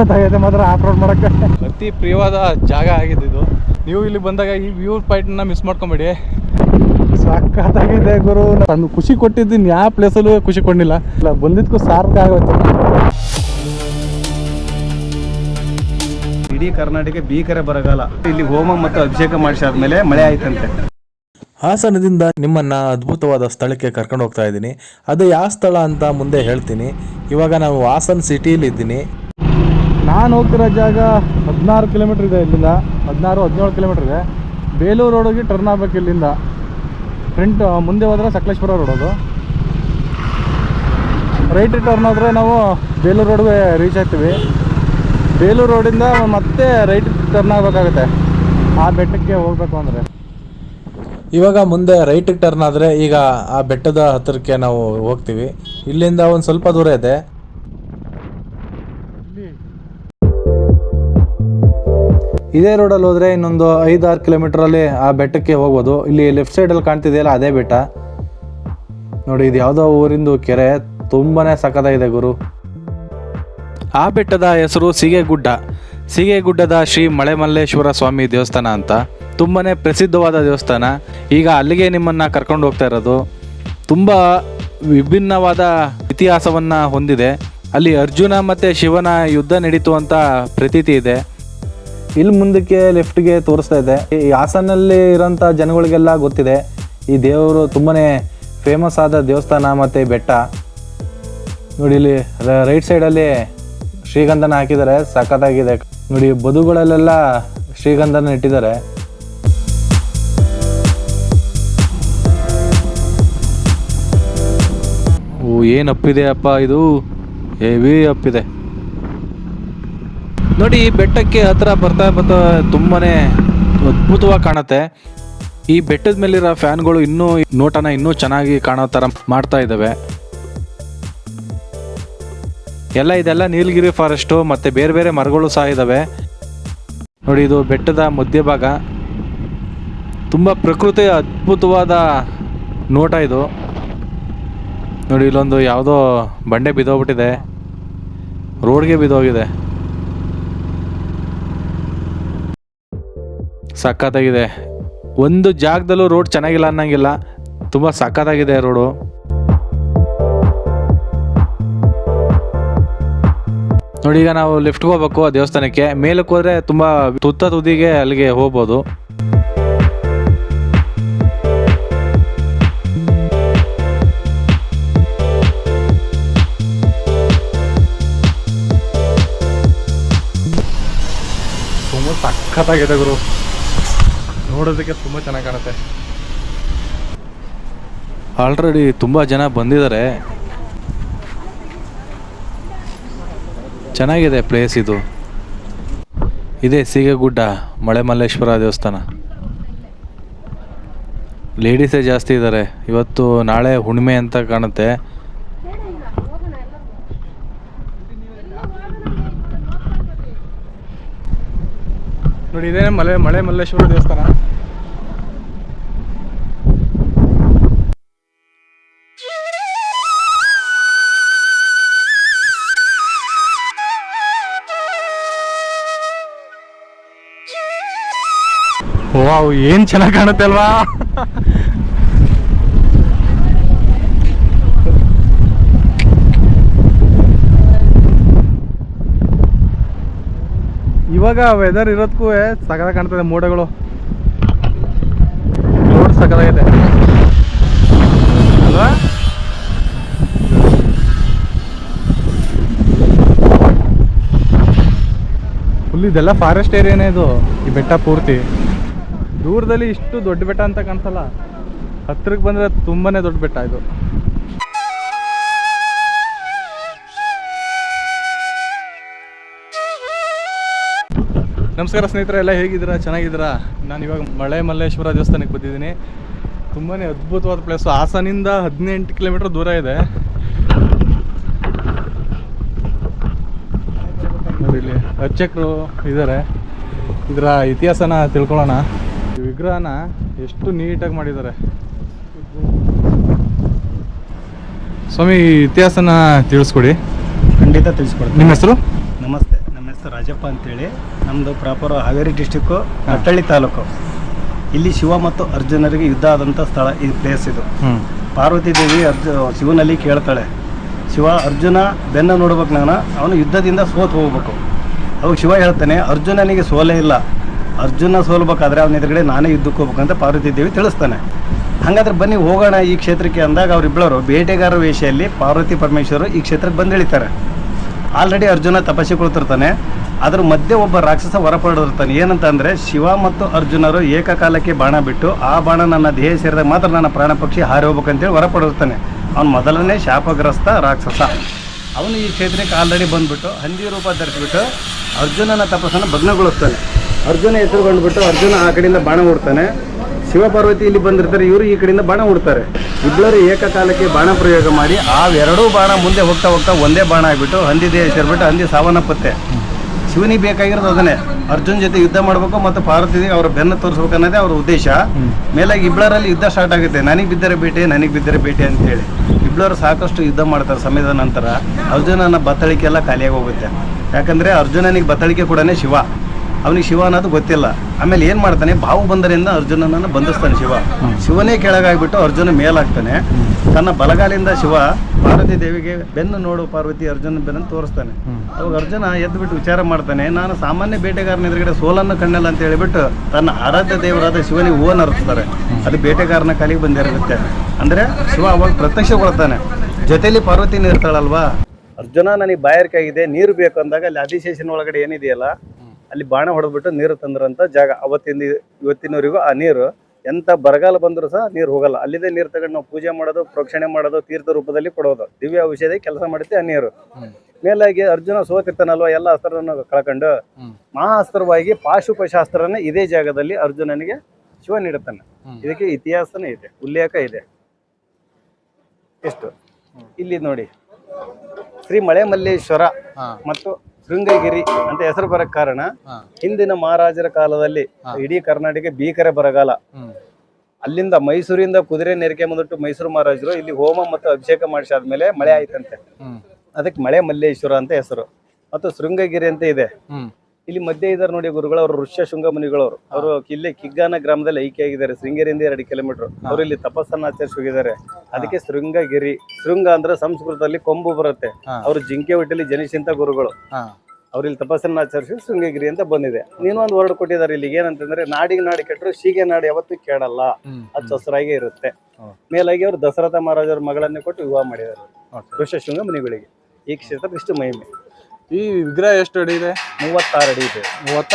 ಸಖತ್ತಾಗೈತೆ ಮಾತ್ರ of road ಮಾಡೋಕ್ಕೆ. ಅತಿ ಪ್ರಿಯವಾದ ಜಾಗ ಆಗಿದೆ ಇದು. ನೀವು ಇಲ್ಲಿ ಬಂದಾಗ ಈ ವ್ಯೂ ಪಾಯಿಂಟ್ನ ಮಿಸ್ ಮಾಡ್ಕೊಂಬೇಡಿ. ಸಖತ್ತಾಗಿದೆ ಗುರು. ನಾನು ಖುಷಿ ಕೊಟ್ಟಿದ್ದೀನಿ ಯಾವ ಪ್ಲೇಸಲ್ಲೂ ಖುಷಿ ಕೊಂಡಿಲ್ಲ ಇಲ್ಲ ಬಂದಿದ್ದಕ್ಕೂ ಸಾರ್ಥಕ ಆಗುತ್ತೆ. ಇಡೀ ಕರ್ನಾಟಕ ಭೀಕರ ಬರಗಾಲ. ಇಲ್ಲಿ ಹೋಮ ಮತ್ತು ಅಭಿಷೇಕ ಮಾಡಿಸಾದ್ಮೇಲೆ ಮಳೆ ಆಯ್ತಂತೆ. ಹಾಸನದಿಂದ ನಿಮ್ಮನ್ನ ಅದ್ಭುತವಾದ ಸ್ಥಳಕ್ಕೆ ಕರ್ಕೊಂಡು ಹೋಗ್ತಾ ಇದ್ದೀನಿ. ಅದು ಯಾವ ಸ್ಥಳ ಅಂತ ಮುಂದೆ ಹೇಳ್ತೀನಿ. ಇವಾಗ ನಾವು ಹಾಸನ್ ಸಿಟಿಯಲ್ಲಿ ಇದ್ದೀನಿ ನಾನು ಹೋಗ್ತಿರೋ ಜಾಗ ಹದಿನಾರು ಕಿಲೋಮೀಟ್ರ್ ಇದೆ ಇಲ್ಲಿಂದ. ಹದಿನಾರು, ಹದಿನೇಳು ಕಿಲೋಮೀಟ್ರ್ ಇದೆ. ಬೇಲೂರು ರೋಡಿಗೆ ಟರ್ನ್ ಆಗಬೇಕು ಇಲ್ಲಿಂದ. ಫ್ರಂಟ್ ಮುಂದೆ ಹೋದರೆ ಸಕಲೇಶ್ವರ ರೋಡ್ ಅದು. ರೈಟ್ ಟರ್ನ್ ಆದರೆ ನಾವು ಬೇಲೂರು ರೋಡ್ಗೆ ರೀಚ್ ಆಗ್ತೀವಿ. ಬೇಲೂರು ರೋಡಿಂದ ಮತ್ತೆ ರೈಟ್ ಟರ್ನ್ ಆಗಬೇಕಾಗುತ್ತೆ. ಆ ಬೆಟ್ಟಕ್ಕೆ ಹೋಗಬೇಕು ಅಂದರೆ. ಇವಾಗ ಮುಂದೆ ರೈಟಿಗೆ ಟರ್ನ್ ಆದರೆ ಈಗ ಆ ಬೆಟ್ಟದ ಹತ್ತಿರಕ್ಕೆ ನಾವು ಹೋಗ್ತೀವಿ. ಇಲ್ಲಿಂದ ಒಂದು ಸ್ವಲ್ಪ ದೂರ ಇದೆ. ಇದೇ ರೋಡಲ್ಲಿ ಹೋದರೆ ಇನ್ನೊಂದು ಐದಾರು ಕಿಲೋಮೀಟ್ರಲ್ಲಿ ಆ ಬೆಟ್ಟಕ್ಕೆ ಹೋಗ್ಬೋದು. ಇಲ್ಲಿ ಲೆಫ್ಟ್ ಸೈಡಲ್ಲಿ ಕಾಣ್ತಿದೆಯಲ್ಲ ಅದೇ ಬೆಟ್ಟ. ನೋಡಿ, ಇದು ಯಾವುದೋ ಊರಿಂದು ಕೆರೆ. ತುಂಬಾನೇ ಸಖತ್ತಾಗಿದೆ ಗುರು. ಆ ಬೆಟ್ಟದ ಹೆಸರು ಸೀಗೆಗುಡ್ಡ. ಸೀಗೆಗುಡ್ಡದ ಶ್ರೀ ಮಳೆಮಲ್ಲೇಶ್ವರ ಸ್ವಾಮಿ ದೇವಸ್ಥಾನ ಅಂತ. ತುಂಬಾ ಪ್ರಸಿದ್ಧವಾದ ದೇವಸ್ಥಾನ. ಈಗ ಅಲ್ಲಿಗೆ ನಿಮ್ಮನ್ನು ಕರ್ಕೊಂಡು ಹೋಗ್ತಾ ಇರೋದು. ತುಂಬ ವಿಭಿನ್ನವಾದ ಇತಿಹಾಸವನ್ನು ಹೊಂದಿದೆ. ಅಲ್ಲಿ ಅರ್ಜುನ ಮತ್ತು ಶಿವನ ಯುದ್ಧ ನಡೀತು ಅಂತ ಪ್ರತೀತಿ ಇದೆ. ಇಲ್ಲಿ ಮುಂದಕ್ಕೆ ಲೆಫ್ಟ್ಗೆ ತೋರಿಸ್ತಾ ಇದೆ. ಈ ಹಾಸನಲ್ಲಿ ಇರೋಂಥ ಜನಗಳಿಗೆಲ್ಲ ಗೊತ್ತಿದೆ, ಈ ದೇವರು ತುಂಬಾ ಫೇಮಸ್ ಆದ ದೇವಸ್ಥಾನ ಮತ್ತು ಬೆಟ್ಟ. ನೋಡಿ ಇಲ್ಲಿ ರೈಟ್ ಸೈಡಲ್ಲಿ ಶ್ರೀಗಂಧನ ಹಾಕಿದ್ದಾರೆ, ಸಖತ್ತಾಗಿದೆ. ನೋಡಿ ಬದುಗಳಲ್ಲೆಲ್ಲ ಶ್ರೀಗಂಧನ ಇಟ್ಟಿದ್ದಾರೆ. ಓ ಅಪ್ಪ ಇದು? ಹೆವಿ ಅಪ್ಪಿದೆ. ನೋಡಿ, ಈ ಬೆಟ್ಟಕ್ಕೆ ಹತ್ರ ಬರ್ತಾ ಬರ್ತಾ ತುಂಬಾನೇ ಅದ್ಭುತವಾಗಿ ಕಾಣುತ್ತೆ. ಈ ಬೆಟ್ಟದ ಮೇಲಿರೋ ಫ್ಯಾನ್ಗಳು ಇನ್ನೂ ನೋಟನ ಇನ್ನೂ ಚೆನ್ನಾಗಿ ಕಾಣೋ ಥರ ಮಾಡ್ತಾ ಇದ್ದಾವೆ. ಎಲ್ಲ ಇದೆಲ್ಲ ನೀಲಗಿರಿ ಫಾರೆಸ್ಟು, ಮತ್ತು ಬೇರೆ ಬೇರೆ ಮರಗಳು ಸಹ ಇದ್ದಾವೆ. ನೋಡಿ, ಇದು ಬೆಟ್ಟದ ಮಧ್ಯಭಾಗ ತುಂಬ ಪ್ರಕೃತಿ ಅದ್ಭುತವಾದ ನೋಟ ಇದು. ನೋಡಿ, ಇಲ್ಲೊಂದು ಯಾವುದೋ ಬಂಡೆ ಬಿದ್ದೋಗ್ಬಿಟ್ಟಿದೆ. ರೋಡ್ಗೆ ಬಿದ್ದೋಗಿದೆ. ಸಖತ್ತಾಗಿದೆ ಒಂದು ಜಾಗದಲ್ಲೂ ರೋಡ್ ಚೆನ್ನಾಗಿಲ್ಲ ಅನ್ನಂಗಿಲ್ಲ. ತುಂಬ ಸಖತ್ತಾಗಿದೆ ರೋಡು ನೋಡಿ, ಈಗ ನಾವು ಲಿಫ್ಟ್ಗೆ ಹೋಗ್ಬೇಕು ದೇವಸ್ಥಾನಕ್ಕೆ. ಮೇಲಕ್ಕೆ ಹೋದ್ರೆ ತುಂಬ ತುತ್ತ ತುದಿಗೆ ಅಲ್ಲಿಗೆ ಹೋಗ್ಬೋದು. ತುಂಬ ಸಖತ್ತಾಗಿದೆ ಗುರು. ನೋಡೋದಕ್ಕೆ ತುಂಬ ಚೆನ್ನಾಗಿ ಕಾಣುತ್ತೆ. ಆಲ್ರೆಡಿ ತುಂಬ ಜನ ಬಂದಿದ್ದಾರೆ. ಚೆನ್ನಾಗಿದೆ ಪ್ಲೇಸ್ ಇದು. ಇದೇ ಸೀಗೆಗುಡ್ಡ ಮಳೆ ಮಲ್ಲೇಶ್ವರ ದೇವಸ್ಥಾನ ಲೇಡೀಸೇ ಜಾಸ್ತಿ ಇದ್ದಾರೆ. ಇವತ್ತು ನಾಳೆ ಹುಣ್ಣಿಮೆ ಅಂತ ಕಾಣುತ್ತೆ. ನೋಡಿ ಇದೇ ಮಲೆ ಮಳೆ ಮಲ್ಲೇಶ್ವರ ದೇವಸ್ಥಾನ. ವಾವ್ ಏನ್ ಚೆನ್ನಾಗಿ ಕಾಣುತ್ತೆ ಅಲ್ವಾ? ಇವಾಗ ವೆದರ್ ಇರೋದಕ್ಕೂ ಸಕಲ ಕಾಣ್ತದೆ ಮೋಡಗಳು. ರೋಡ್ ಸಕಲಾಗಿದೆ ಅಲ್ವಾ? ಫುಲ್ ಇದೆಲ್ಲ ಫಾರೆಸ್ಟ್ ಏರಿಯಾನೇ ಇದು, ಈ ಬೆಟ್ಟ ಪೂರ್ತಿ. ದೂರದಲ್ಲಿ ಇಷ್ಟು ದೊಡ್ಡ ಬೆಟ್ಟ ಅಂತ ಕಾಣಿಸಲ್ಲ. ಹತ್ರಕ್ಕೆ ಬಂದರೆ ತುಂಬಾ ದೊಡ್ಡ ಬೆಟ್ಟ ಇದು. ನಮಸ್ಕಾರ ಸ್ನೇಹಿತರೆ ಎಲ್ಲ ಹೇಗಿದ್ದೀರಾ? ಚೆನ್ನಾಗಿದ್ದೀರಾ? ನಾನು ಇವಾಗ ಮಳೆ ಮಲ್ಲೇಶ್ವರ ದೇವಸ್ಥಾನಕ್ಕೆ ಬಂದಿದ್ದೀನಿ. ತುಂಬಾ ಅದ್ಭುತವಾದ ಪ್ಲೇಸು ಹಾಸನಿಂದ ಹದಿನೆಂಟು ಕಿಲೋಮೀಟ್ರ್ ದೂರ ಇದೆ. ಇಲ್ಲಿ ಅರ್ಚಕರು ಇದ್ದಾರೆ. ಇದರ ಇತಿಹಾಸನ ತಿಳ್ಕೊಳ್ಳೋಣ. ಈ ವಿಗ್ರಹನ ಎಷ್ಟು ನೀಟಾಗಿ ಮಾಡಿದ್ದಾರೆ. ಸ್ವಾಮಿ ಇತಿಹಾಸನ ತಿಳಿಸ್ಕೊಡಿ. ಖಂಡಿತ ತಿಳಿಸ್ಕೊಡ್ತೀನಿ. ನಿಮ್ಮ ಹೆಸರು? ನಮಸ್ತೆ. ರಾಜಪ್ಪ ಅಂತೇಳಿ ನಮ್ಮದು ಪ್ರಾಪರ್ ಹಾವೇರಿ ಡಿಸ್ಟಿಕ್ಕು ಕಟ್ಟಳ್ಳಿ ತಾಲೂಕು. ಇಲ್ಲಿ ಶಿವ ಮತ್ತು ಅರ್ಜುನರಿಗೆ ಯುದ್ಧ ಆದಂಥ ಸ್ಥಳ ಈ ಪ್ಲೇಸ್ ಇದು. ಪಾರ್ವತಿ ದೇವಿ ಅರ್ಜು ಶಿವನಲ್ಲಿ ಕೇಳ್ತಾಳೆ ಶಿವ ಅರ್ಜುನ ಬೆನ್ನ ನೋಡ್ಬೇಕು ನಾನು ಅವನು ಯುದ್ಧದಿಂದ ಸೋತು ಹೋಗ್ಬೇಕು. ಅವಾಗ ಶಿವ ಹೇಳ್ತಾನೆ ಅರ್ಜುನನಿಗೆ ಸೋಲೇ ಇಲ್ಲ. ಅರ್ಜುನ ಸೋಲ್ಬೇಕಾದ್ರೆ ಅವನ ಎದುರುಗಡೆ ನಾನೇ ಯುದ್ಧಕ್ಕೆ ಹೋಗ್ಬೇಕಂತ ಪಾರ್ವತಿ ದೇವಿ ತಿಳಿಸ್ತಾನೆ. ಹಾಗಾದ್ರೆ ಬನ್ನಿ ಹೋಗೋಣ ಈ ಕ್ಷೇತ್ರಕ್ಕೆ ಅಂದಾಗ ಅವರಿಬ್ಬರು ಬೇಟೆಗಾರ ವೇಷೆಯಲ್ಲಿ ಪಾರ್ವತಿ ಪರಮೇಶ್ವರು ಈ ಕ್ಷೇತ್ರಕ್ಕೆ ಬಂದು ಇಳಿತಾರೆ ಆಲ್ರೆಡಿ ಅರ್ಜುನ ತಪಸ್ಸಿ ಕುಳಿತಿರ್ತಾನೆ. ಅದ್ರ ಮಧ್ಯೆ ಒಬ್ಬ ರಾಕ್ಷಸ ಹೊರಪಡಿರ್ತಾನೆ ಏನಂತ ಅಂದರೆ ಶಿವ ಮತ್ತು ಅರ್ಜುನರು ಏಕಕಾಲಕ್ಕೆ ಬಾಣ ಬಿಟ್ಟು ಆ ಬಾಣ ನನ್ನ ದೇಹ ಸೇರಿದಾಗ ಮಾತ್ರ ನನ್ನ ಪ್ರಾಣ ಪಕ್ಷಿ ಹಾರಿ ಹೋಗ್ಬೇಕಂತೇಳಿ ಹೊರಪಡಿರ್ತಾನೆ ಅವನು ಮೊದಲನೇ ಶಾಪಗ್ರಸ್ತ ರಾಕ್ಷಸ. ಅವನು ಈ ಕ್ಷೇತ್ರಕ್ಕೆ ಆಲ್ರೆಡಿ ಬಂದ್ಬಿಟ್ಟು ಹಂದಿ ರೂಪ ಧರಿಸ್ಬಿಟ್ಟು ಅರ್ಜುನನ ತಪಸ್ಸನ್ನು ಭಗ್ನಗೊಳಿಸ್ತಾನೆ. ಅರ್ಜುನ ಹೆಸರು ಬಂದ್ಬಿಟ್ಟು ಅರ್ಜುನ ಆ ಕಡೆಯಿಂದ ಬಾಣ ಹೊಡ್ತಾನೆ ಶಿವಪಾರ್ವತಿ ಇಲ್ಲಿ ಬಂದಿರ್ತಾರೆ, ಇವರು ಈ ಕಡೆಯಿಂದ ಬಾಣ ಹುಡ್ತಾರೆ ಇಬ್ಬರು ಏಕಕಾಲಕ್ಕೆ ಬಾಣ ಪ್ರಯೋಗ ಮಾಡಿ, ಆ ಎರಡೂ ಬಾಣ ಮುಂದೆ ಹೋಗ್ತಾ ಹೋಗ್ತಾ ಒಂದೇ ಬಾಣ ಆಗಿಬಿಟ್ಟು ಹಂದಿ ದೇಹ ಸೇರ್ಬಿಟ್ಟು ಹಂದಿ ಸಾವನ್ನಪ್ಪತ್ತೆ ಶಿವನಿಗೆ ಬೇಕಾಗಿರೋದು ಅದನ್ನೇ. ಅರ್ಜುನ್ ಜೊತೆ ಯುದ್ಧ ಮಾಡಬೇಕು ಮತ್ತು ಪಾರ್ವತಿಗೆ ಅವರ ಬೆನ್ನು ತೋರಿಸ್ಬೇಕು ಅನ್ನೋದೇ ಅವ್ರ ಉದ್ದೇಶ. ಮೇಲಾಗಿ ಇಬ್ಬಳರಲ್ಲಿ ಯುದ್ಧ ಸ್ಟಾರ್ಟ್ ಆಗುತ್ತೆ. ನನಗೆ ಬಿದ್ದರೆ ಬೇಟೆ ನನಗೆ ಬಿದ್ದರೆ ಬೇಟೆ ಅಂತೇಳಿ. ಇಬ್ಬರು ಸಾಕಷ್ಟು ಯುದ್ಧ ಮಾಡ್ತಾರೆ ಸಮಯದ ನಂತರ. ಅರ್ಜುನನ ಬತ್ತಳಿಕೆ ಎಲ್ಲ ಖಾಲಿಯಾಗಿ ಹೋಗುತ್ತೆ. ಯಾಕಂದರೆ ಅರ್ಜುನನಿಗೆ ಬತ್ತಳಿಕೆ ಕೂಡ ಶಿವ. ಅವನಿಗೆ ಶಿವ ಅನ್ನೋದು ಗೊತ್ತಿಲ್ಲ. ಆಮೇಲೆ ಏನು ಮಾಡ್ತಾನೆ? ಬಾವು ಬಂದರಿಂದ ಅರ್ಜುನನನ್ನು ಬಂಧಿಸ್ತಾನೆ ಶಿವ. ಶಿವನೇ ಕೆಳಗಾಗ್ಬಿಟ್ಟು ಅರ್ಜುನ ಮೇಲಾಗ್ತಾನೆ. ತನ್ನ ಬಲಗಾಲಿಂದ ಶಿವ ಪಾರ್ವತಿ ದೇವಿಗೆ ಬೆನ್ನು ನೋಡು ಪಾರ್ವತಿ ಅರ್ಜುನ ಬೆನ್ನು ತೋರಿಸ್ತಾನೆ. ಅವಾಗ ಅರ್ಜುನ ಎದ್ದುಬಿಟ್ಟು ವಿಚಾರ ಮಾಡ್ತಾನೆ, ನಾನು ಸಾಮಾನ್ಯ ಬೇಟೆಗಾರನ ಎದುರುಗಡೆ ಸೋಲನ್ನು ಕಣ್ಣಲ್ಲ ಅಂತ ಹೇಳಿಬಿಟ್ಟು ತನ್ನ ಆರಾಧ್ಯ ದೇವರಾದ ಶಿವನಿಗೆ ಓನ್ ಅರ್ಸ್ತಾರೆ ಅದು ಬೇಟೆಗಾರನ ಕಾಲಿಗೆ ಬಂದಿರುತ್ತೆ. ಅಂದರೆ ಶಿವ ಅವಾಗ ಪ್ರತ್ಯಕ್ಷಗೊಳ್ತಾನೆ ಜೊತೆಯಲ್ಲಿ ಪಾರ್ವತಿನ ಇರ್ತಾಳಲ್ವಾ? ಅರ್ಜುನ, ನನಗೆ ಬಾಯಾರಿಕೆ ಆಗಿದೆ ನೀರು ಬೇಕು ಅಂದಾಗ ಅಲ್ಲಿ ಆದಿಶೇಷನ ಒಳಗಡೆ ಏನಿದೆಯಲ್ಲ ಅಲ್ಲಿ ಬಾಣ ಹೊಡೆದ್ಬಿಟ್ಟು ನೀರು ತಂದ್ರಂತ ಜಾಗ. ಅವತ್ತಿಂದ ಇವತ್ತಿನವರೆಗೂ ಆ ನೀರು ಎಂತ ಬರಗಾಲ ಬಂದರೂ ಸಹ ನೀರು ಹೋಗಲ್ಲ. ಅಲ್ಲಿದೆ ನೀರು ತಗೊಂಡು ನಾವು ಪೂಜೆ ಮಾಡೋದು ಪ್ರೋಕ್ಷಣೆ ಮಾಡೋದು ತೀರ್ಥ ರೂಪದಲ್ಲಿ ಕೊಡೋದು. ದಿವ್ಯ ಔಷಧಿ ಕೆಲಸ ಮಾಡುತ್ತೆ ಆ ನೀರು. ಮೇಲಾಗಿ ಅರ್ಜುನ ಸೋತಿರ್ತಾನಲ್ವ ಎಲ್ಲ ಅಸ್ತ್ರವನ್ನು ಕಳ್ಕೊಂಡು ಮಹಾಸ್ತ್ರವಾಗಿ ಪಾಶುಪಶಾಸ್ತ್ರನೇ ಇದೇ ಜಾಗದಲ್ಲಿ ಅರ್ಜುನನಿಗೆ ಶಿವ ನೀಡುತ್ತಾನೆ. ಇದಕ್ಕೆ ಇತಿಹಾಸನೇ ಇದೆ ಉಲ್ಲೇಖ ಇದೆ. ಎಷ್ಟು? ಇಲ್ಲಿ ನೋಡಿ. ಶ್ರೀ ಮಳೆ ಮಲ್ಲೇಶ್ವರ ಮತ್ತು ಶೃಂಗಗಿರಿ ಅಂತ ಹೆಸರು ಬರಕ್ ಕಾರಣ ಹಿಂದಿನ ಮಹಾರಾಜರ ಕಾಲದಲ್ಲಿ ಇಡೀ ಕರ್ನಾಟಕ ಭೀಕರ ಬರಗಾಲ. ಅಲ್ಲಿಂದ ಮೈಸೂರಿಂದ ಕುದುರೆ ನೆರಿಕೆ ಬಂದ್ಬಿಟ್ಟು ಮೈಸೂರು ಮಹಾರಾಜರು ಇಲ್ಲಿ ಹೋಮ ಮತ್ತು ಅಭಿಷೇಕ ಮಾಡಿಸಾದ್ಮೇಲೆ ಮಳೆ ಆಯ್ತಂತೆ. ಅದಕ್ಕೆ ಮಳೆ ಮಲ್ಲೇಶ್ವರ ಅಂತ ಹೆಸರು. ಮತ್ತು ಶೃಂಗಗಿರಿ ಅಂತ ಇದೆ. ಇಲ್ಲಿ ಮಧ್ಯೆ ಇದ್ದಾರೆ ನೋಡಿ ಗುರುಗಳು ಅವರು ಋಷ್ಯ ಶೃಂಗ ಮುನಿಗಳವರು. ಅವರು ಇಲ್ಲೇ ಕಿಗ್ಗಾನ ಗ್ರಾಮದಲ್ಲಿ ಐಕ್ಯ ಆಗಿದ್ದಾರೆ ಶೃಂಗೇರಿಯಿಂದ ಎರಡು ಕಿಲೋಮೀಟರ್. ಅವರು ಇಲ್ಲಿ ತಪಸ್ಸನ್ನ ಆಚರಿಸಿ ಹೋಗಿದ್ದಾರೆ ಅದಕ್ಕೆ ಶೃಂಗಗಿರಿ ಶೃಂಗ ಅಂದ್ರೆ ಸಂಸ್ಕೃತದಲ್ಲಿ ಕೊಂಬು ಬರುತ್ತೆ. ಅವರು ಜಿಂಕೆ ಹೊಟ್ಟೆಲಿ ಜನಿಸಿದ ಗುರುಗಳು. ಅವ್ರು ಇಲ್ಲಿ ತಪಸ್ಸನ್ನ ಆಚರಿಸಿ ಶೃಂಗಗಿರಿ ಅಂತ ಬಂದಿದೆ. ನೀನು ಒಂದು ವರ್ಡ್ ಕೊಟ್ಟಿದ್ದಾರೆ ಇಲ್ಲಿ ಏನಂತಂದ್ರೆ ನಾಡಿಗೆ ನಾಡಿ ಕೆಟ್ಟರು ಶೀಗೆ ನಾಡಿ ಯಾವತ್ತೂ ಕೇಳಲ್ಲ. ಅದು ಸೊಸರಾಗೇ ಇರುತ್ತೆ. ಮೇಲಾಗಿ ಅವರು ದಸರಥ ಮಹಾರಾಜರ ಮಗಳನ್ನೇ ಕೊಟ್ಟು ವಿವಾಹ ಮಾಡಿದ್ದಾರೆ. ಋಷ್ಯ ಶೃಂಗ ಮುನಿಗಳಿಗೆ. ಈ ಕ್ಷೇತ್ರ ಇಷ್ಟು ಮಹಿಮೆ. ಈ ವಿಗ್ರಹ ಎಷ್ಟು ಅಡಿ ಇದೆ? ಮೂವತ್ತಾರು ಅಡಿ ಇದೆ. ಮೂವತ್ತ?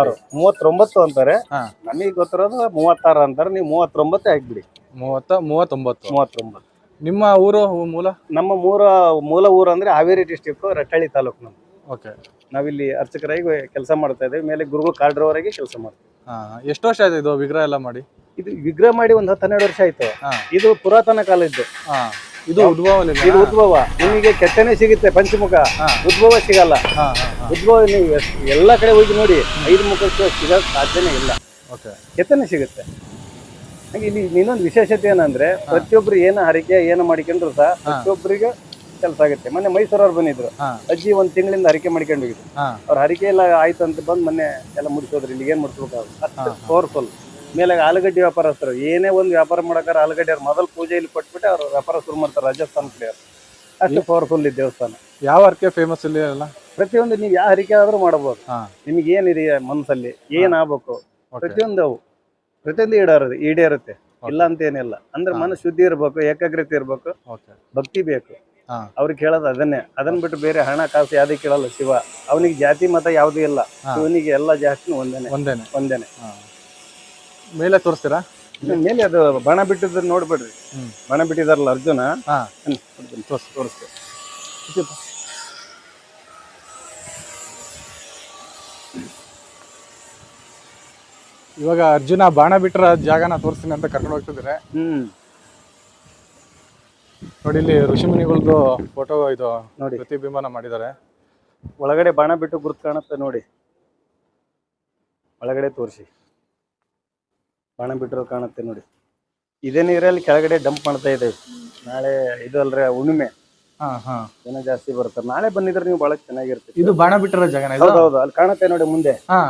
ಆರು ಮೂವತ್ತೊಂಬತ್ತು ಅಂತಾರೆ. ನನಗೆ ನಮಗೆ ಗೊತ್ತಿರೋದು ಮೂವತ್ತಾರು ಅಂತಾರೆ. ನೀವು ಮೂವತ್ತೊಂಬತ್ತು ಹಾಕ್ಬಿಡಿ. ಮೂವತ್ತ? ಮೂವತ್ತೊಂಬತ್ತು. ಮೂವತ್ತೊಂಬತ್ತು. ನಿಮ್ಮ ಊರು ಮೂಲ? ನಮ್ಮ ಮೂರ ಮೂಲ ಊರು ಅಂದ್ರೆ ಹಾವೇರಿ ಡಿಸ್ಟಿಕ್ ರಟ್ಟಳ್ಳಿ ತಾಲೂಕು ನಮ್ಮ ಓಕೆ. ನಾವಿಲ್ಲಿ ಅರ್ಚಕರಾಗಿ ಕೆಲಸ ಮಾಡ್ತಾ ಇದ್ದೇವೆ. ಮೇಲೆ ಗುರುಗಳು ಕಾರ್ಡ್ರವರಾಗಿ ಕೆಲಸ ಮಾಡ್ತೀವಿ. ಹಾಂ ಎಷ್ಟು ವರ್ಷ ಆಯ್ತು ಇದು ವಿಗ್ರಹ ಎಲ್ಲ ಮಾಡಿ? ಇದು ವಿಗ್ರಹ ಮಾಡಿ ಒಂದು ಹತ್ತು ಹನ್ನೆರಡು ವರ್ಷ ಆಯ್ತು. ಇದು ಪುರಾತನ ಕಾಲದ್ದು. ಹಾಂ. ಇದು ಉದ್ಭವ ಇದು ಉದ್ಭವ. ನಿಮಗೆ ಕೆತ್ತನೆ ಸಿಗುತ್ತೆ ಪಂಚಮುಖ. ಉದ್ಭವ ಸಿಗಲ್ಲ. ಉದ್ಭವ ನೀವು ಎಲ್ಲ ಕಡೆ ಹೋಗಿ ನೋಡಿ ಐದು ಮುಖಕ್ಕೆ ಸಿಗೋ ಸಾಧ್ಯನೇ ಇಲ್ಲ. ಕೆತ್ತನೆ ಸಿಗುತ್ತೆ. ಹಾಗೆ ಇಲ್ಲಿ ಇನ್ನೊಂದು ವಿಶೇಷತೆ ಏನಂದ್ರೆ ಪ್ರತಿಯೊಬ್ರು ಏನು ಹರಿಕೆ ಏನು ಮಾಡಿಕೊಂಡ್ರು ಸಹ ಪ್ರತಿಯೊಬ್ಬರಿಗೆ ಕೆಲಸ ಆಗುತ್ತೆ. ಮೊನ್ನೆ ಮೈಸೂರವ್ರು ಬಂದಿದ್ರು. ಅಜ್ಜಿ ಒಂದ್ ತಿಂಗಳಿಂದ ಹರಿಕೆ ಮಾಡ್ಕೊಂಡು ಹೋಗಿದ್ರು. ಅವ್ರ ಹರಿಕೆ ಎಲ್ಲ ಆಯ್ತು ಅಂತ ಬಂದು ಮೊನ್ನೆ ಎಲ್ಲ ಮುಗಿಸೋದ್ರಿ ಇಲ್ಲಿ ಏನ್ ಮುಗಿಸ್ಬೇಕಾಗುತ್ತೆ ಅಷ್ಟು ಪವರ್ಫುಲ್ ಮೇಲೆ ಆಲೂಗಡ್ಡೆ ವ್ಯಾಪಾರಸ್ಥರು ಏನೇ ಒಂದು ವ್ಯಾಪಾರ ಮಾಡಕ್ಕಾರ ಆಲೂಗಡ್ಡೆ ಅವ್ರು ಮೊದಲು ಪೂಜೆ ಇಲ್ಲಿ ಕೊಟ್ಬಿಟ್ಟು ಅವ್ರು ವ್ಯಾಪಾರ ಶುರು ಮಾಡ್ತಾರೆ ರಾಜಸ್ಥಾನ ಪ್ಲೇಯರ್ ಅಷ್ಟು ಪವರ್ಫುಲ್ ಇದೆ ದೇವಸ್ಥಾನ. ಯಾವ ಅರ್ಕೆ ಫೇಮಸ್ ಇಲ್ಲ ಅಲ್ಲ? ಪ್ರತಿಯೊಂದು ನೀವು ಯಾವ ಹರಿಕೆ ಆದ್ರೂ ಮಾಡಬಹುದು ನಿಮ್ಗೆ ಏನಿದೆ ಮನಸ್ಸಲ್ಲಿ ಏನ್ ಆಗ್ಬೇಕು? ಪ್ರತಿಯೊಂದು ಅವು. ಪ್ರತಿಯೊಂದು ಈಡಾರದು ಈಡೇರುತ್ತೆ. ಇಲ್ಲ ಅಂತ ಏನಿಲ್ಲ. ಅಂದ್ರೆ ಮನಸ್ಸು ಶುದ್ಧಿ ಇರ್ಬೇಕು ಏಕಾಗ್ರತೆ ಇರ್ಬೇಕು ಭಕ್ತಿ ಬೇಕು. ಅವ್ರಿಗೆ ಕೇಳೋದು ಅದನ್ನೇ. ಅದನ್ನ ಬಿಟ್ಟು ಬೇರೆ ಹಣ ಕಾಸು ಯಾವ್ದು ಕೇಳಲ್ಲ ಶಿವ. ಅವನಿಗೆ ಜಾತಿ ಮತ ಯಾವ್ದು ಇಲ್ಲ. ಅವನಿಗೆ ಎಲ್ಲ ಜಾಸ್ತಿ ಒಂದೇನೆ. ಒಂದೇನೆ. ಒಂದೇನೆ. ಮೇಲೆ ತೋರಿಸ್ತೀರಾ? ಮೇಲೆ ಅದು ಬಣ ಬಿಟ್ಟಿದ್ದು ನೋಡ್ಬೇಡ್ರಿ. ಬಣ ಬಿಟ್ಟಿದಾರಲ್ಲ ಅರ್ಜುನ? ಹಾಂ. ಹ್ಮ್, ಕೊಡ್ತೀನಿ, ಇವಾಗ ಅರ್ಜುನ ಬಾಣ ಬಿಟ್ರ ಜಾಗನ ತೋರಿಸ್ತೀನಿ ಅಂತ ಕರ್ಕೊಂಡು ಹೋಗ್ತಿದ್ರೆ. ಹ್ಮ್. ನೋಡಿ ಇಲ್ಲಿ ಋಷಿಮುನಿಗಳದ್ದು ಫೋಟೋ ಇದು ನೋಡಿ. ಪ್ರತಿಬಿಂಬನ ಮಾಡಿದ್ದಾರೆ. ಒಳಗಡೆ ಬಾಣ ಬಿಟ್ಟು ಗುರುತು ಕಾಣುತ್ತೆ ನೋಡಿ. ಒಳಗಡೆ ತೋರಿಸಿ. ಬಾಣ ಬಿಟ್ಟಿರೋ ಕಾಣುತ್ತೆ ನೋಡಿ. ಇದೇ ನೀರಲ್ಲಿ ಕೆಳಗಡೆ ಡಂಪ್ ಮಾಡ್ತಾ ಇದ್ದೇವೆ ನಾಳೆ ಇದು ಅಲ್ರಿ ಹುಣ್ಣಿಮೆ. ಹಾ ಹಾ. ಜನ ಜಾಸ್ತಿ ಬರ್ತಾರೆ. ನಾಳೆ ಬಂದಿದ್ರೆ ನೀವು ಬಹಳ ಚೆನ್ನಾಗಿರ್ತೀವಿ ಇದು ಬಾಣ ಬಿಟ್ಟಿರೋ ಜಾಗನ ಇದು? ಹೌದೌದು ಅಲ್ಲಿ ಕಾಣುತ್ತೆ ನೋಡಿ ಮುಂದೆ. ಹಾ.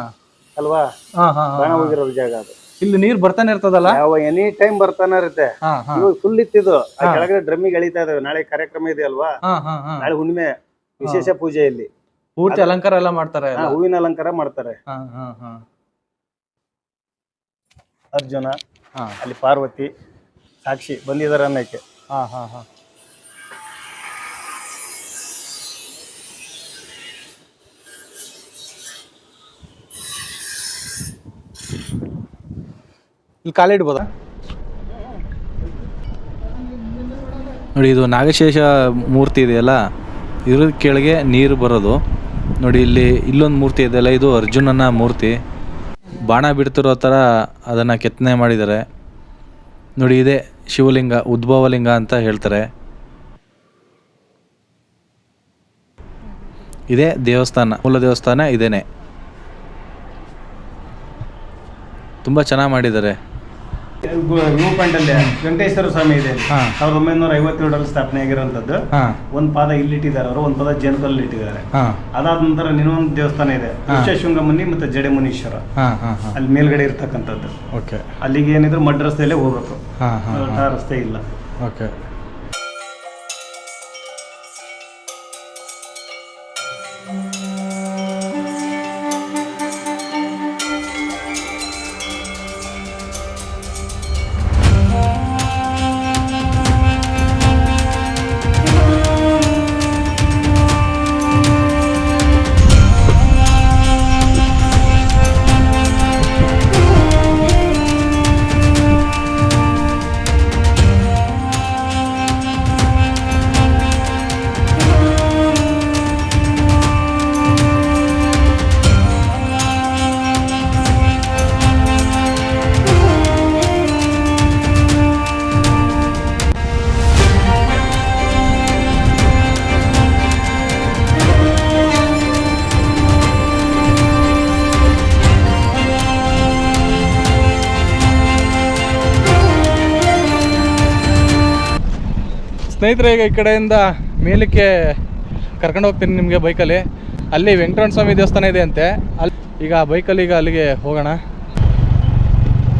ಅಲ್ವಾ? ಹಾ ಹಾ ಬಾಣ ಹೋಗಿರೋ ಜಾಗ ಅದು. ಇಲ್ಲಿ ನೀರ್ ಬರ್ತಾನೆ ಇರ್ತದಲ್ಲ? ಯಾವ ಎನಿ ಟೈಮ್ ಬರ್ತಾನೆ ಇರುತ್ತೆ. ಹಾ ಹಾ. ಇವಾಗ ಫುಲ್ ಇತ್ತಿದ್ದು. ಆ. ಕೆಳಗಡೆ ಡ್ರಮ್ಮಿಗೆ ಎಳಿತಾ ಇದಾವೆ. ನಾಳೆ ಕಾರ್ಯಕ್ರಮ ಇದೆ ಅಲ್ವಾ? ಹಾ ಹಾ ಹಾ. ನಾಳೆ ಹುಣ್ಣಿಮೆ ವಿಶೇಷ ಪೂಜೆ ಇಲ್ಲಿ ಪೂರ್ತಿ ಅಲಂಕಾರ ಎಲ್ಲ ಮಾಡ್ತಾರೆ ಹಾ, ಹೂವಿನ ಅಲಂಕಾರ ಮಾಡ್ತಾರೆ. ಹಾ ಹಾ ಹಾ. ಅರ್ಜುನ ಹಾ. ಅಲ್ಲಿ ಪಾರ್ವತಿ ಸಾಕ್ಷಿ ಬಂದಿದ್ದಾರೆ ಅನ್ನಕ್ಕೆ. ಹಾ ಹಾ ಹಾ. ಇಲ್ಲಿ ಕಾಲಿಡ್ಬೋದಾ ನೋಡಿ ಇದು ನಾಗಶೇಷ ಮೂರ್ತಿ ಇದೆಯಲ್ಲ ಇದ್ರ ಕೆಳಗೆ ನೀರು ಬರೋದು. ನೋಡಿ ಇಲ್ಲಿ ಇಲ್ಲೊಂದು ಮೂರ್ತಿ ಇದೆಯಲ್ಲ ಇದು ಅರ್ಜುನನ ಮೂರ್ತಿ. ಬಾಣ ಬಿಡ್ತಿರೋ ಥರ ಅದನ್ನು ಕೆತ್ತನೆ ಮಾಡಿದ್ದಾರೆ. ನೋಡಿ, ಇದೆ ಶಿವಲಿಂಗ, ಉದ್ಭವಲಿಂಗ ಅಂತ ಹೇಳ್ತಾರೆ. ಇದೇ ದೇವಸ್ಥಾನ, ಮೂಲ ದೇವಸ್ಥಾನ ಇದೇನೆ. ತುಂಬ ಚೆನ್ನಾಗಿ ಮಾಡಿದ್ದಾರೆ. ವ್ಯೂ ಪಾಯಿಂಟ್ ಅಲ್ಲಿ ವೆಂಕಟೇಶ್ವರ ಸ್ವಾಮಿ ಇದೆ. ಸಾವಿರದ ಒಂಬೈನೂರ ಐವತ್ತೇಳರಲ್ಲಿ ಸ್ಥಾಪನೆ ಆಗಿರುವಂತದ್ದು ಒಂದ್ ಪಾದ ಇಲ್ಲಿ ಇಟ್ಟಿದ್ದಾರೆ ಅವರು ಒಂದ್ ಪಾದ ಜೇನುಕಲ್ಲಿ ಇಟ್ಟಿದ್ದಾರೆ. ಅದಾದ ನಂತರ ಇನ್ನೊಂದು ದೇವಸ್ಥಾನ ಇದೆ. ಶೃಂಗಮುನಿ ಮತ್ತೆ ಜಡೆ ಮುನೀಶ್ವರ ಅಲ್ಲಿ ಮೇಲ್ಗಡೆ ಇರ್ತಕ್ಕಂಥದ್ದು. ಅಲ್ಲಿಗೆ ಏನಿದ್ರು ಮಡ್ ರಸ್ತೆಯಲ್ಲೇ ಹೋಗ್ಬೇಕು ರಸ್ತೆ ಇಲ್ಲ. ಓಕೆ. ಸ್ನೇಹಿತರೆ, ಈಗ ಈ ಕಡೆಯಿಂದ ಮೇಲಕ್ಕೆ ಕರ್ಕೊಂಡು ಹೋಗ್ತೀನಿ ನಿಮಗೆ ಬೈಕಲ್ಲಿ. ಅಲ್ಲಿ ವೆಂಕಟರಮಣ ಸ್ವಾಮಿ ದೇವಸ್ಥಾನ ಇದೆ ಅಂತೆ. ಅಲ್ಲಿ ಈಗ ಬೈಕಲ್ಲಿ ಈಗ ಅಲ್ಲಿಗೆ ಹೋಗೋಣ.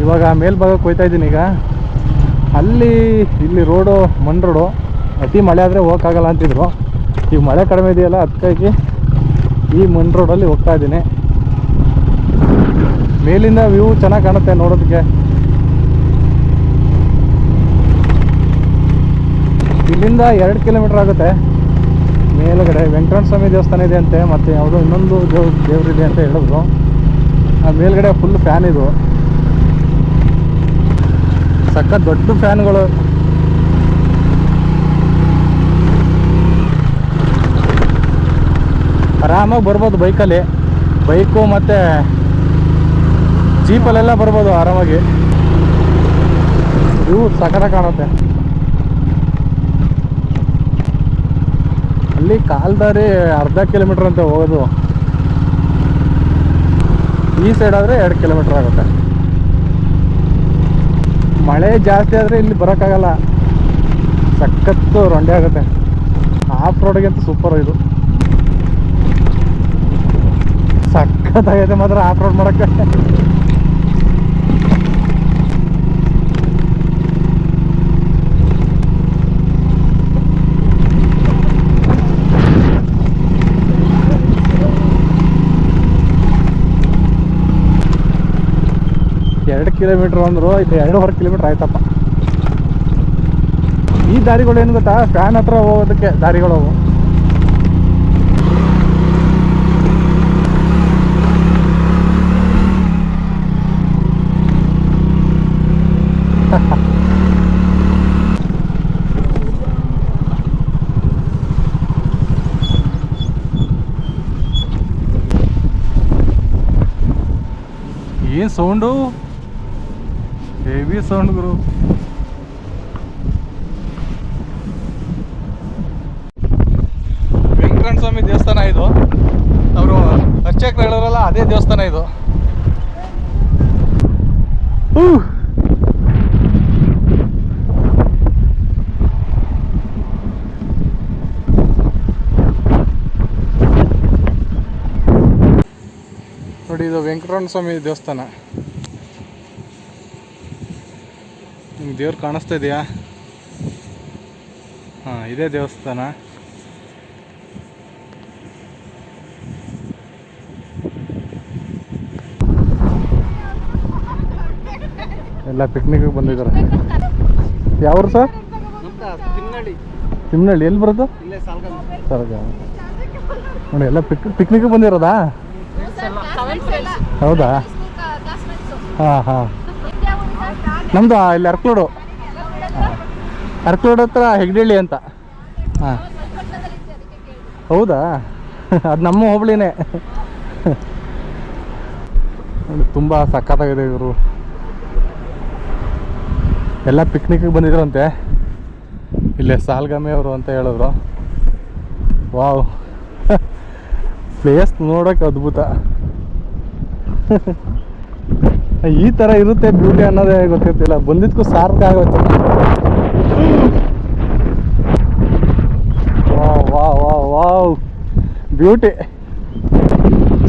ಇವಾಗ ಮೇಲ್ಭಾಗಕ್ಕೆ ಹೋಗ್ತಾ ಇದ್ದೀನಿ ಈಗ. ಅಲ್ಲಿ ಇಲ್ಲಿ ರೋಡು, ಮಣ್ ರೋಡು. ಅತಿ ಮಳೆ ಆದರೆ ಹೋಗೋಕ್ಕಾಗಲ್ಲ ಅಂತಿದ್ರು. ಈಗ ಮಳೆ ಕಡಿಮೆ ಇದೆಯಲ್ಲ, ಅದಕ್ಕಾಗಿ ಈ ಮಣ್ ರೋಡಲ್ಲಿ ಹೋಗ್ತಾ ಇದ್ದೀನಿ. ಮೇಲಿಂದ ವ್ಯೂ ಚೆನ್ನಾಗಿ ಕಾಣುತ್ತೆ ನೋಡೋದಕ್ಕೆ. ಇಲ್ಲಿಂದ ಎರಡು ಕಿಲೋಮೀಟರ್ ಆಗುತ್ತೆ. ಮೇಲುಗಡೆ ವೆಂಕಟರಮಣ ಸ್ವಾಮಿ ದೇವಸ್ಥಾನ ಇದೆ ಅಂತೆ, ಮತ್ತು ಯಾವುದೋ ಇನ್ನೊಂದು ದೇವ್, ದೇವ್ರಿದೆ ಅಂತ ಹೇಳಿದ್ರು ಆ ಮೇಲ್ಗಡೆ ಫುಲ್ ಫ್ಯಾನ್ ಇದು. ಸಕ್ಕ ದೊಡ್ಡ ಫ್ಯಾನ್ಗಳು ಆರಾಮಾಗಿ ಬರ್ಬೋದು ಬೈಕಲ್ಲಿ. ಬೈಕು ಮತ್ತು ಜೀಪಲ್ಲೆಲ್ಲ ಬರ್ಬೋದು ಆರಾಮಾಗಿ. ಇವು ಸಕತ್ತ ಕಾಣುತ್ತೆ. ಅಲ್ಲಿ ಕಾಲ್ದಾರಿ ಅರ್ಧ ಕಿಲೋಮೀಟರ್ ಅಂತ ಹೋಗೋದು. ಈ ಸೈಡ್ ಆದರೆ ಎರಡು ಕಿಲೋಮೀಟರ್ ಆಗುತ್ತೆ. ಮಳೆ ಜಾಸ್ತಿ ಆದರೆ ಇಲ್ಲಿ ಬರೋಕ್ಕಾಗಲ್ಲ. ಸಖತ್ತು ರೊಂಡೆ ಆಗುತ್ತೆ. ಆಫ್ ರೋಡಿಗಂತೂ ಸೂಪರ್ ಇದು. ಸಖತ್ತಾಗೈತೆ ಮಾತ್ರ ಆಫ್ ರೋಡ್ ಮಾಡೋಕ್ಕೆ ಎರಡು ಕಿಲೋಮೀಟ್ರ್ ಅಂದರು, ಇದು ಎರಡೂವರೆ ಕಿಲೋಮೀಟ್ರ್ ಆಯ್ತಪ್ಪ. ಈ ದಾರಿಗಳು ಏನು ಗೊತ್ತಾ? ಫ್ಯಾನ್ ಹತ್ರ ಹೋಗೋದಕ್ಕೆ ದಾರಿಗಳು ಏನು ಸೌಂಡು? ಹೆವಿ ಸೌಂಡ್ ಗುರು ವೆಂಕಟರಣ ಸ್ವಾಮಿ ದೇವಸ್ಥಾನ ಇದು. ಅವರು ಅರ್ಚಕರು ಹೇಳೋರಲ್ಲ ಅದೇ ದೇವಸ್ಥಾನ ಇದು. ನೋಡಿ ಇದು ವೆಂಕಟರಣ ಸ್ವಾಮಿ ದೇವಸ್ಥಾನ. ನಿಮ್ಗೆ ದೇವ್ರು ಕಾಣಿಸ್ತಾ ಇದೆಯಾ? ಹಾಂ ಇದೇ ದೇವಸ್ಥಾನ. ಎಲ್ಲ ಪಿಕ್ನಿಕ್ಗೆ ಬಂದಿದ್ದಾರೆ. ಯಾವ್ರು ಸರ್? ತಿಮ್ನಳ್ಳಿ ಎಲ್ಲಿ ಬರೋದು? ಸರಗ ನೋಡಿ ಎಲ್ಲ ಪಿಕ್ ಪಿಕ್ನಿಕ್ಗೆ ಬಂದಿರೋದಾ? ಹೌದಾ? ಹಾಂ ಹಾಂ. ನಮ್ಮದು ಇಲ್ಲಿ ಅರ್ಕ್ಲೋಡು ಅರ್ಕ್ಲೋಡ್ ಹತ್ರ ಹೆಗ್ಡಿಳ್ಳಿ ಅಂತ. ಹಾಂ ಹೌದಾ? ಅದು ನಮ್ಮ ಹೋಬಳಿನೇ. ತುಂಬ ಸಖತ್ತಾಗಿದೆ ಇವರು. ಎಲ್ಲ ಪಿಕ್ನಿಕ್ಗೆ ಬಂದಿದ್ರಂತೆ. ಇಲ್ಲೇ ಸಾಲ್ಗಾಮಿ ಅವರು ಅಂತ ಹೇಳಿದ್ರು. ವಾವ್. ಪ್ಲೇಸ್ ನೋಡೋಕೆ ಅದ್ಭುತ. ಈ ಥರ ಇರುತ್ತೆ ಬ್ಯೂಟಿ ಅನ್ನೋದೇ ಗೊತ್ತಿರ್ತಿಲ್ಲ. ಬಂದಿದ್ಕೂ ಸಾರ್ಥಕ ಆಗುತ್ತೆ. ವಾಹ್ ವಾಹ್ ವಾವ್ ಬ್ಯೂಟಿ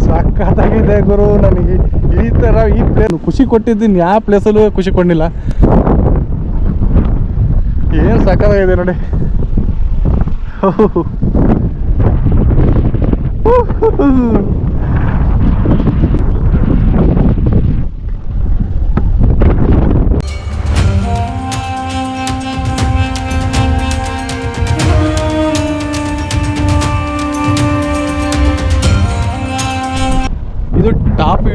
ಸಖತ್ತಾಗಿದೆ ಗುರು ನನಗೆ. ಈ ಥರ ಈ ಪ್ಲೇಸ್ ಖುಷಿ ಕೊಟ್ಟಿದ್ದೀನಿ. ಯಾವ ಪ್ಲೇಸಲ್ಲೂ ಖುಷಿ ಕೊಡಲಿಲ್ಲ. ಏನು ಸಖತ್ತಾಗಿದೆ ನೋಡಿ. ಇದು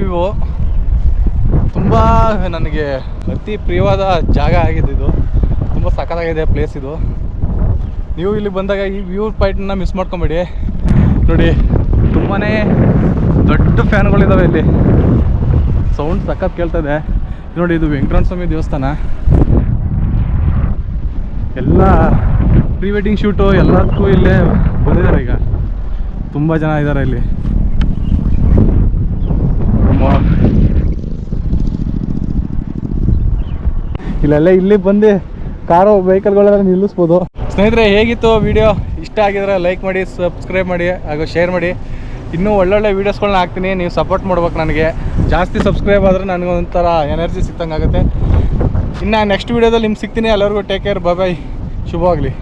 ವ್ಯೂ. ತುಂಬ ನನಗೆ ಅತಿ ಪ್ರಿಯವಾದ ಜಾಗ ಆಗಿದೆ ಇದು. ತುಂಬ ಸಖತ್ತಾಗಿದೆ ಪ್ಲೇಸ್ ಇದು. ನೀವು ಇಲ್ಲಿ ಬಂದಾಗ ಈ ವ್ಯೂ ಪಾಯಿಂಟನ್ನ ಮಿಸ್ ಮಾಡ್ಕೊಬೇಡಿ. ನೋಡಿ ತುಂಬಾ ದೊಡ್ಡ ಫ್ಯಾನ್ಗಳಿದ್ದಾವೆ ಇಲ್ಲಿ. ಸೌಂಡ್ ಸಖತ್ ಕೇಳ್ತಾ ಇದೆ. ನೋಡಿ, ಇದು ವೆಂಕಟರಮಣ ಸ್ವಾಮಿ ದೇವಸ್ಥಾನ. ಎಲ್ಲ ಪ್ರೀ ವೆಡ್ಡಿಂಗ್ ಶೂಟು ಎಲ್ಲದಕ್ಕೂ ಇಲ್ಲೇ ಬಂದಿದ್ದಾರೆ ಈಗ. ತುಂಬ ಜನ ಇದ್ದಾರೆ ಇಲ್ಲಿ. ಇಲ್ಲೆಲ್ಲ ಇಲ್ಲಿ ಬಂದು ಕಾರು ವೆಹಿಕಲ್ಗಳೆಲ್ಲ ನಿಲ್ಲಿಸ್ಬೋದು. ಸ್ನೇಹಿತರೆ, ಹೇಗಿತ್ತು ವಿಡಿಯೋ ಇಷ್ಟ ಆಗಿದ್ರೆ ಲೈಕ್ ಮಾಡಿ ಸಬ್ಸ್ಕ್ರೈಬ್ ಮಾಡಿ, ಹಾಗೂ ಶೇರ್ ಮಾಡಿ. ಇನ್ನೂ ಒಳ್ಳೊಳ್ಳೆ ವೀಡಿಯೋಸ್ಗಳನ್ನ ಹಾಕ್ತೀನಿ. ನೀವು ಸಪೋರ್ಟ್ ಮಾಡ್ಬೇಕು ನನಗೆ. ಜಾಸ್ತಿ ಸಬ್ಸ್ಕ್ರೈಬ್ ಆದರೆ ನನಗೆ ಒಂಥರ ಎನರ್ಜಿ ಸಿಕ್ಕಂಗೆ ಆಗುತ್ತೆ ಇನ್ನು ನೆಕ್ಸ್ಟ್ ವೀಡಿಯೋದಲ್ಲಿ ನಿಮ್ಗೆ ಸಿಗ್ತೀನಿ. ಎಲ್ಲರಿಗೂ ಟೇಕ್ ಕೇರ್ ಬಾಯ್ ಶುಭವಾಗಲಿ.